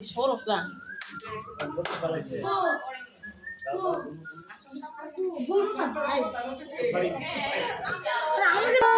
সরব না আমাদের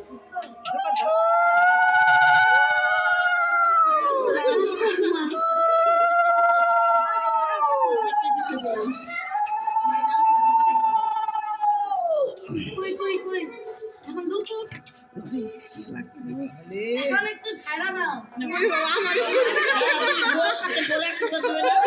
কই কই কই? এখন ঢুকু। এখন একটু ছাড়া দাও। ওর সাথে বলে একসাথে দিবে না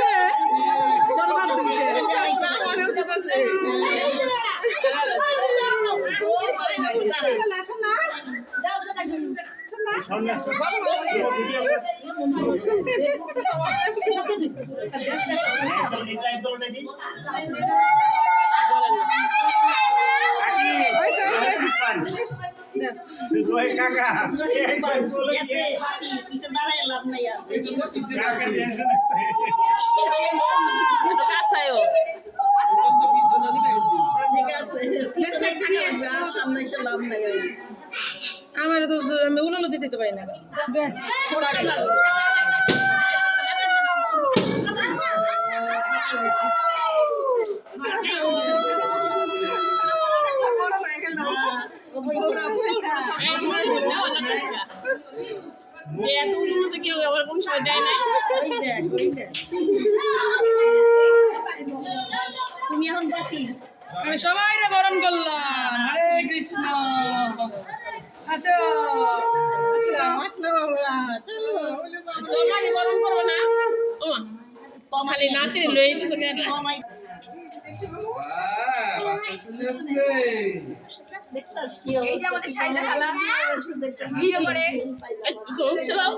কাকা এসে পিছে দাঁড়ায় লাভ নাই আর। কাছায়ও ঠিক আছে। পিছনে থাকা লাগবে আর সামনে এসে লাভ নাই আর। আমার তো আমি উলানো দিতে পারি না। এত উলুতে কেউ আবার কোন সময় দেয় না ওই দেখ ওই দেখ তুমি এখন বাকি আমি সবাই রে বরণ করলাম হরে কৃষ্ণ আসো তোমারই বরণ করব না? খালি নাতে লই দিছো কেন? কমাই এই যে আমাদের সাইডা খালা। ভিডিও করে। চলাও।